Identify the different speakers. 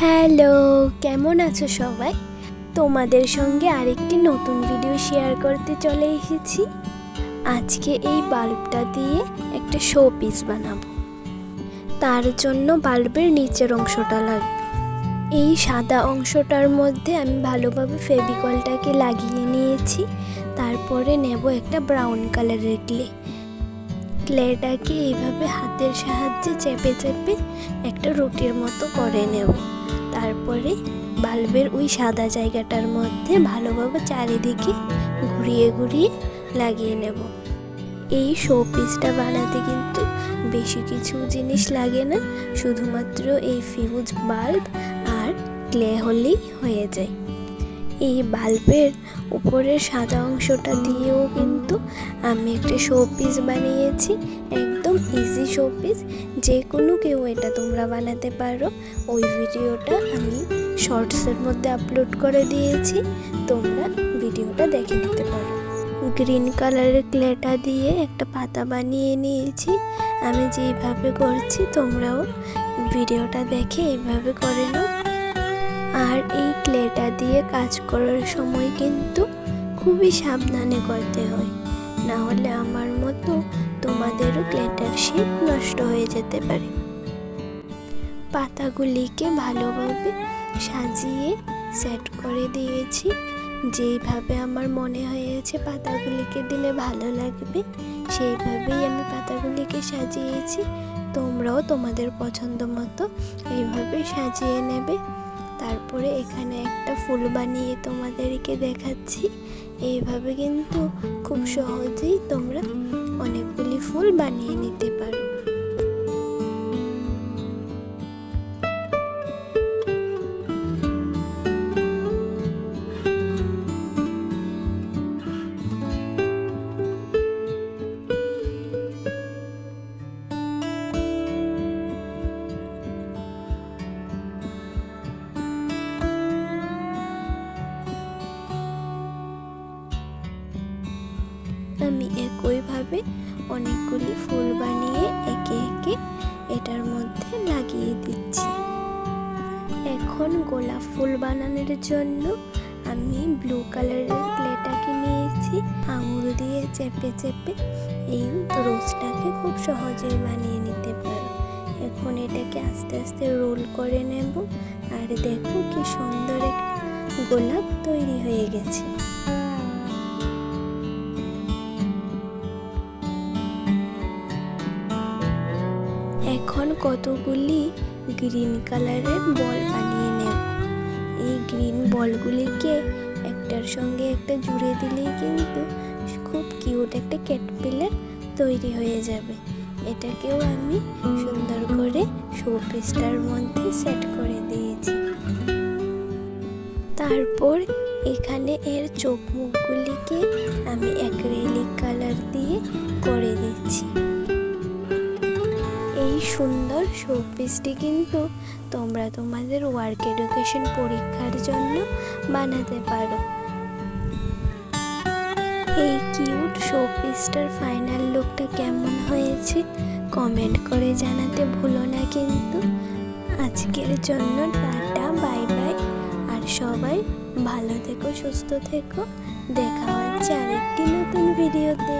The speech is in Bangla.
Speaker 1: হ্যালো, কেমন আছো সবাই? তোমাদের সঙ্গে আরেকটি নতুন ভিডিও শেয়ার করতে চলে এসেছি। আজকে এই বাল্বটা দিয়ে একটা শো পিস বানাবো। তার জন্য বাল্বের নিচের অংশটা লাগবে। এই সাদা অংশটার মধ্যে আমি ভালোভাবে ফেভিকলটাকে লাগিয়ে নিয়েছি। তারপরে নেব একটা ব্রাউন কালারের ক্লে ক্লেটাকে এইভাবে হাতের সাহায্যে চেপে চেপে একটা রুটির মতো করে নেব। তারপরে বাল্বের ওই সাদা জায়গাটার মধ্যে ভালোভাবে চারিদিকে ঘুরিয়ে ঘুরিয়ে লাগিয়ে নেব। এই শো পিসটা বানাতে কিন্তু বেশি কিছু জিনিস লাগে না, শুধুমাত্র এই ফিউজ বাল্ব আর ক্লে হলেই হয়ে যায়। এই বাল্বের উপরের সাদা অংশটা দিয়েও কিন্তু আমি একটা শো পিস বানিয়েছি, একদম ইজি শো পিস যে কোনো কেউ এটা তোমরা বানাতে পারো। ওই ভিডিওটা আমি শর্টসের মধ্যে আপলোড করে দিয়েছি। তোমরা ভিডিওটা দেখে নিতে পারো। গ্রিন কালারের ক্লেটা দিয়ে একটা পাতা বানিয়ে নিয়েছি। আমি যেইভাবে করছি তোমরাও ভিডিওটা দেখে এইভাবে করে নাও। আর এই ক্লেটা দিয়ে কাজ করার সময় কিন্তু খুবই সাবধানে করতে হয়। না হলে আমার মতো তোমাদেরও ক্লেটার শেপ নষ্ট হয়ে যেতে পারে। পাতাগুলিকে ভালোভাবে সাজিয়ে সেট করে দিয়েছি। যেইভাবে আমার মনে হয়েছে পাতাগুলিকে দিলে ভালো লাগবে, সেইভাবেই আমি পাতাগুলিকে সাজিয়েছি। তোমরাও তোমাদের পছন্দ মতো এইভাবে সাজিয়ে নেবে। তারপরে এখানে একটা ফুল বানিয়ে তোমাদেরকে দেখাচ্ছি। এইভাবে কিন্তু খুব সহজেই তোমরা অনেকগুলি ফুল বানিয়ে নিতে পারো। আমি একইভাবে অনেকগুলি ফুল বানিয়ে একে একে এটার মধ্যে লাগিয়ে দিচ্ছি। এখন গোলাপ ফুল বানানোর জন্য আমি ব্লু কালারের ক্লেটাকে নিয়েছি। আঙুল দিয়ে চেপে চেপে এই রোজটাকে খুব সহজেই বানিয়ে নিতে পারো। এখন এটাকে আস্তে আস্তে রোল করে নেব। আর দেখো কি সুন্দর একটা গোলাপ তৈরি হয়ে গেছে। এখন কতগুলি গ্রিন কালারের বল বানিয়ে নেব। এই গ্রিন বলগুলিকে একটার সঙ্গে একটা জুড়ে দিলেই কিন্তু খুব কিউট একটা ক্যাটপিলার তৈরি হয়ে যাবে। এটাকেও আমি সুন্দর করে শোপিসটার মধ্যে সেট করে দিয়েছি। তারপর এখানে এর চোখ মুখগুলিকে আমি অ্যাক্রেলিক কালার দিয়ে করে দিচ্ছি। সুন্দর শোপিসটি কিন্তু তোমরা তোমাদের ওয়ার্ক এডুকেশন পরীক্ষার জন্য বানাতে পারো। এই কিউট শোপিসটার ফাইনাল লুকটা কেমন হয়েছে কমেন্ট করে জানাতে ভুলো না কিন্তু। আজকের জন্য টাটা বাই বাই আর সবাই ভালো থেকো, সুস্থ থেকো। দেখা হচ্ছে আরেকটি নতুন ভিডিওতে